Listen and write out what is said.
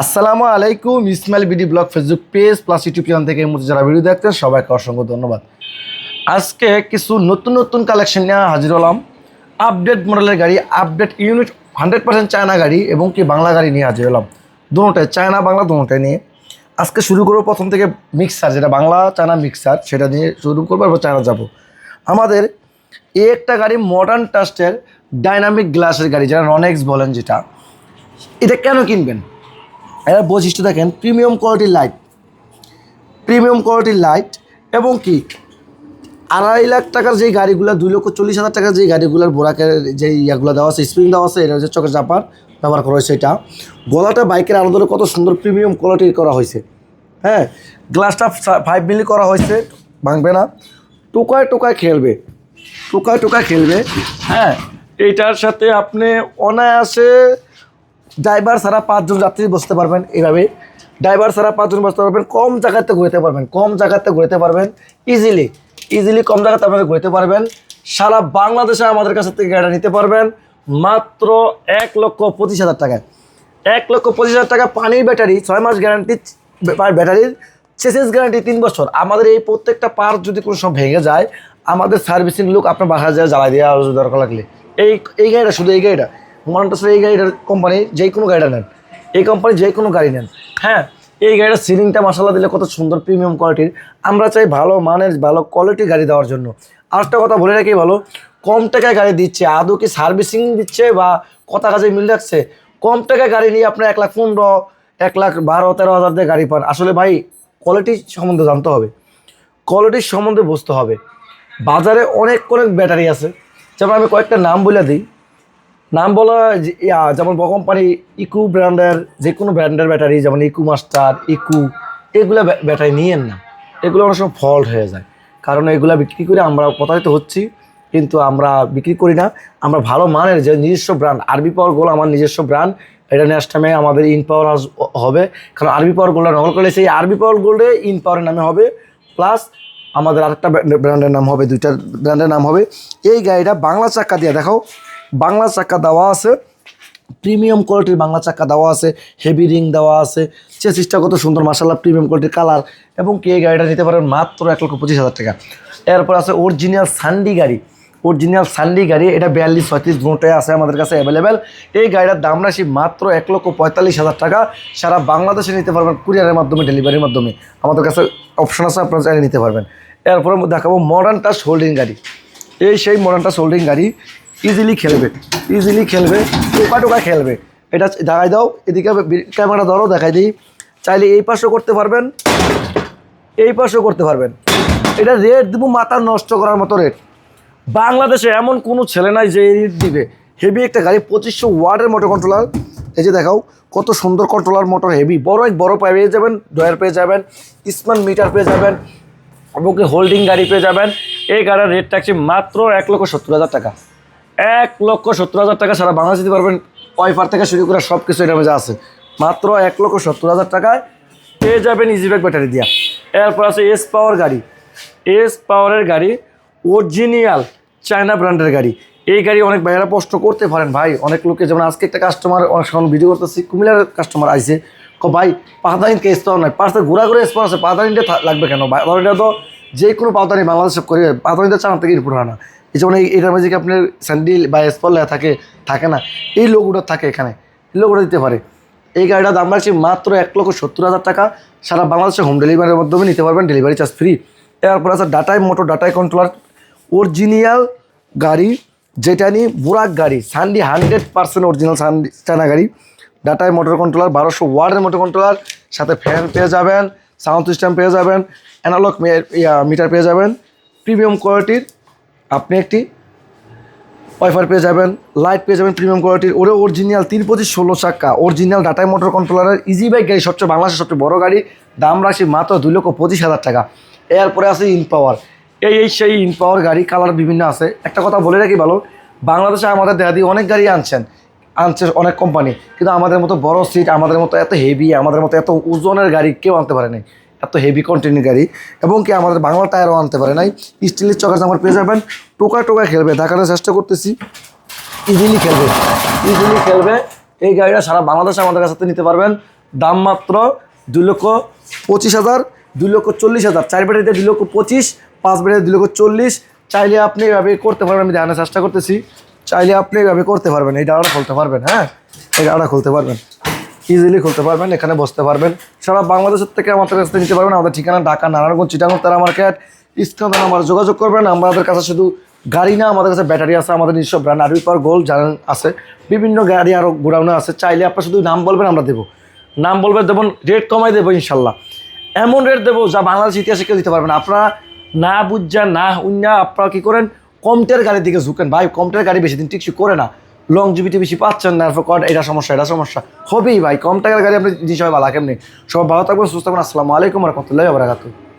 আসসালামু আলাইকুম, Ismail BD blog Facebook page plus YouTube channel থেকে মুহূর্তে যারা ভিডিও দেখতেন সবাইকে অসংখ্য ধন্যবাদ। আজকে কিছু নতুন নতুন কালেকশন নিয়ে হাজির হলাম। আপডেট মডেলের গাড়ি update unit hundred percent China গাড়ি এবং কি বাংলা গাড়ি নিয়ে হাজির হলাম। দুটোটাই চায়না বাংলা দুটোটাই নিয়ে। আজকে শুরু করব প্রথম থেকে মিক্সার যেটা বাংলা চায়না মিক্সার সেটা নিয়ে শুরু করব এবার চায়না যাব। আমাদের এই একটা গাড়ি মডার্ন টাস্টের ডাইনামিক গ্লাসের গাড়ি, যেটা রনেক্স বলেন যেটা, এটা কেন কিনবেন? এর বৈশিষ্ট্য দেখেন প্রিমিয়াম কোয়ালিটির লাইট প্রিমিয়াম কোয়ালিটির লাইট এবং কি, আড়াই লাখ টাকার যেই গাড়িগুলো, দুই লক্ষ চল্লিশ হাজার টাকার যেই গাড়িগুলোর বোরাকের যে ইয়াগুলো দেওয়া আছে স্প্রিং দেওয়া আছে এটা হচ্ছে চকের চাপার ব্যবহার করা হয়েছে এটা। গলাটা বাইকের আলাদা কত সুন্দর প্রিমিয়াম কোয়ালিটির করা হয়েছে। হ্যাঁ গ্লাসটা ফাইভ মিলি করা হয়েছে, ভাঙবে না। টোকায় টোকায় খেলবে, টোকায় টোকায় খেলবে। হ্যাঁ এইটার সাথে আপনি অনায়াসে ড্রাইভার ছাড়া পাঁচজন যাত্রী বসতে পারবেন এইভাবে ড্রাইভার ছাড়া পাঁচজন বসতে পারবেন, কম জায়গাতে ঘুরতে পারবেন, কম জায়গাতে ঘুরতে পারবেন ইজিলি ইজিলি কম জায়গাতে আপনারা ঘুরতে পারবেন। সারা বাংলাদেশে আমাদের কাছ থেকে গাড়িটা নিতে পারবেন, মাত্র এক লক্ষ পঁচিশ হাজার টাকায়। এক লক্ষ পঁচিশ হাজার টাকা পানির ব্যাটারি, ছয় মাস গ্যারান্টি ব্যাটারির চেসেস গ্যারান্টি তিন বছর। আমাদের এই প্রত্যেকটা পার্ট যদি কোনো সব ভেঙে যায়, আমাদের সার্ভিসিং লোক আপনার বাসায় যায় জ্বালাই দেওয়া দরকার লাগলে। এই এই গাড়িটা শুধু এই গাড়িটা। মনটাসের এই গাড়িটার কোম্পানি যে কোনো গাড়িটা নেন। এই কোম্পানি যে কোনো গাড়ি নেন। হ্যাঁ এই গাড়িটার সিলিংটা মশলা দিলে কত সুন্দর প্রিমিয়াম কোয়ালিটির আমরা চাই ভালো মানের, ভালো কোয়ালিটির গাড়ি দেওয়ার জন্য। আরেকটা কথা বলে রাখি ভালো, কম টাকায় গাড়ি দিচ্ছে। আদৌ কি সার্ভিসিং দিচ্ছে বা কথা কাজে মিল রাখছে? কম টাকায় গাড়ি নিয়ে আপনার এক লাখ পনেরো, এক লাখ বারো, তেরো হাজার দিয়ে গাড়ি পান। আসলে ভাই কোয়ালিটি সম্বন্ধে জানতে হবে। কোয়ালিটির সম্বন্ধে বুঝতে হবে। বাজারে অনেক অনেক ব্যাটারি আছে। যেমন আমি কয়েকটা নাম বলে দিই। নাম বলা যেমন কোম্পানি ইকু ব্র্যান্ডের যে কোনো ব্র্যান্ডের ব্যাটারি যেমন ইকু মাস্টার ইকু, এগুলো ব্যাটারি নিয়েন না। এগুলো অনেক সময় ফল্ট হয়ে যায়। কারণ এগুলো বিক্রি করে আমরা প্রতারিত হচ্ছি, কিন্তু আমরা বিক্রি করি না। আমরা ভালো মানের যে নিজস্ব ব্র্যান্ড আরবি পাওয়ার গোল আমার নিজস্ব ব্র্যান্ড এটা নেক্সট টাইমে আমাদের ইন পাওয়ার হবে। কারণ আরবি পাওয়ার গোল্ডটা নকল করলে সেই আরবি পাওয়ার গোল্ডে ইন পাওয়ারের নামে হবে। প্লাস আমাদের আরেকটা ব্র্যান্ডের নাম হবে, দুইটা ব্র্যান্ডের নাম হবে। এই গাড়িটা বাংলা চাক্কা দিয়ে, দেখাও, বাংলা চাক্কা দেওয়া আছে। প্রিমিয়াম কোয়ালিটির বাংলা চাক্কা দেওয়া আছে, হেভি রিং দেওয়া আছে। চেসিসটা কত সুন্দর মার্শাল্লাহ প্রিমিয়াম কোয়ালিটির কালার। এবং কে গাড়িটা নিতে পারেন মাত্র এক লক্ষ পঁচিশ হাজার টাকা। এরপর আছে অরিজিনাল সান্ডি গাড়ি। অরিজিনাল সান্ডি গাড়ি, এটা বিয়াল্লিশ, ছয়ত্রিশ দুটোই আছে আমাদের কাছে অ্যাভেলেবেল এই গাড়িটার দাম রাশি মাত্র এক লক্ষ পঁয়তাল্লিশ হাজার টাকা। সারা বাংলাদেশে নিতে পারবেন কুরিয়ারের মাধ্যমে ডেলিভারির মাধ্যমে। আমাদের কাছে অপশন আছে, আপনারা চাইলে নিতে পারবেন। এরপরে দেখাবো মডার্ন টাচ হোল্ডিং গাড়ি। এই সেই মডার্ন টাচ হোল্ডিং গাড়ি ইজিলি খেলবে ইজিলি খেলবে টোকা টোকা খেলবে। এটা দেখাই দাও, এদিকে ক্যামেরা ধরো, দেখাই দিই। চাইলে এই পাশও করতে পারবেন, এই পাশও করতে পারবেন। এটা রেট দেবো মাথা নষ্ট করার মতো রেট বাংলাদেশে এমন কোনো ছেলে নাই যে দিবে। হেভি একটা গাড়ি, পঁচিশশো ওয়ার্ডের মোটর কন্ট্রোলার এই যে দেখাও, কত সুন্দর কন্ট্রোলার মোটর হেভি বড় এক বড় পেয়ে যাবেন ডয়ার পেয়ে যাবেন স্মার্ট মিটার পেয়ে যাবেন, এবং হোল্ডিং গাড়ি পেয়ে যাবেন। এই গাড়ির রেট থাকছে মাত্র এক লক্ষ সত্তর হাজার টাকা। এক লক্ষ সত্তর হাজার টাকা সারা বাংলাদেশ দিতে পারবেন ওয়াইফার থেকে শুরু করে সব কিছু এটার মধ্যে আছে। মাত্র এক লক্ষ সত্তর হাজার টাকায় পেয়ে যাবেন ইজিব্যাগ ব্যাটারি দিয়া। এরপর আছে এস পাওয়ার গাড়ি। এস পাওয়ারের গাড়ি অরিজিনাল চায়না ব্র্যান্ডের গাড়ি। এই গাড়ি অনেক ভাইয়েরা প্রশ্ন করতে পারেন, ভাই, অনেক লোকে যেমন আজকে একটা কাস্টমার অনেক সময় ভিডিও করতেছি, কুমিল্লার কাস্টমার আইছে। কো, ভাই পাতানিনকে স্পাওয়ার নাই, পাঁচটা ঘোরা ঘুরে স্পাওয়ার আছে পাতানিনটা লাগবে কেন? পাতানিটা তো যে কোনো পাতানি বাংলাদেশে করে পাতানিটা চানা থেকে হয় না এই যেমন এটার মাঝে কি আপনার স্যান্ডেল বা স্পল থাকে থাকে না? এই লোকগুলো থাকে এখানে। লোকগুলো দিতে পারে। এই গাড়িটার দাম রাখছি মাত্র এক লক্ষ সত্তর হাজার টাকা। সারা বাংলাদেশে হোম ডেলিভারির মাধ্যমে নিতে পারবেন ডেলিভারি চার্জ ফ্রি এরপর আছে ডাটাই মোটর ডাটাই কন্ট্রোলার অরিজিনাল গাড়ি, যেটা নিয়ে বুরাক গাড়ি, সান্ডি হান্ড্রেড পার্সেন্ট অরিজিনাল সান্ডি চানা গাড়ি। ডাটাই মোটর কন্ট্রোলার বারোশো ওয়ার্ডের মোটর কন্ট্রোলার সাথে ফ্যান পেয়ে যাবেন সাউন্ড সিস্টেম পেয়ে যাবেন অ্যানালগ মিটার পেয়ে যাবেন প্রিমিয়াম কোয়ালিটির আপনি একটি ওয়াইফার পেয়ে যাবেন লাইট পেয়ে যাবেন প্রিমিয়াম কোয়ালিটির ওরে অরিজিনাল তিন পঁচিশ ষোলো চাক্কা অরিজিনাল ডাটাই মোটর কন্ট্রোলারের ইজি বাইক গাড়ি, সবচেয়ে বাংলাদেশের সবচেয়ে বড় গাড়ি, দাম রাশি মাত্র দুই লক্ষ পঁচিশ হাজার টাকা। এরপরে আছে ইন পাওয়ার এই এই সেই ইন পাওয়ার গাড়ি কালার বিভিন্ন আছে। একটা কথা বলে রাখি ভালো, বাংলাদেশে আমাদের দেহাদি অনেক গাড়ি আনছেন, আনছে অনেক কোম্পানি কিন্তু আমাদের মতো বড় সিট আমাদের মতো এত হেভি আমাদের মতো এত ওজনের গাড়ি কেউ আনতে পারে নাই। এত হেভি কন্টেন্টের গাড়ি, এবং কি আমাদের বাংলা টায়ারও আনতে পারে নাই। স্টিলের চকার আমার পেয়ে যাবেন, টোকা টোকা খেলবে, দেখানোর চেষ্টা করতেছি। ইজিলি খেলবে ইজিলি খেলবে। এই গাড়িটা সারা বাংলাদেশে আমাদের কাছ নিতে পারবেন। দাম মাত্র দুই লক্ষ পঁচিশ হাজার, দুই লক্ষ চল্লিশ হাজার, চার বেডেতে দুই লক্ষ পঁচিশ পাঁচ বেডেতে দুই লক্ষ চল্লিশ। চাইলে আপনি এভাবে করতে পারবেন, আমি দেখানোর চেষ্টা করতেছি। চাইলে আপনি এভাবে করতে পারবেন, এই ডাড়াটা খুলতে পারবেন হ্যাঁ? এই ডাড়াটা খুলতে পারবেন। ইজিলি খুলতে পারবেন, এখানে বসতে পারবেন। সারা বাংলাদেশের থেকে আমাদের কাছ থেকে নিতে পারবেন, আমাদের ঠিকানা ঢাকা, নারায়ণগঞ্জ, চিটাগং তারা মার্কেট ইস্কান আমার যোগাযোগ করবেন। আমাদের কাছে শুধু গাড়ি না, আমাদের কাছে ব্যাটারি আছে, আমাদের নিজস্ব ব্র্যান্ড আরবি পাওয়ার গোল্ড জানেন আছে। বিভিন্ন গাড়ি আরও গোডাউনে আছে, চাইলে আপনার শুধু নাম বলবেন, আমরা দেবো। নাম বলবেন, দেবো রেট কমাই দেবো, ইনশাল্লাহ। এমন রেট দেবো যা বাংলাদেশ ইতিহাসে কেউ দিতে পারবেন আপনারা না বুঝা, না উন্যা আপনারা কী করেন? কমটের গাড়ির দিকে ঝুঁকেন। ভাই, কমটের গাড়ি বেশি দিন টিকসি করে না। লং জিবিটি বেশি পাচ্ছেন না। এরপর এটা সমস্যা এটা সমস্যা। হবেই ভাই কম টাকার গাড়ি আপনি জিনিস সবাই ভালো, কেমনি? সবাই ভালো থাকবেন, সুস্থ থাকবেন। আসসালামু আলাইকুম রহমতুল্লাহ বারাকাতুহ।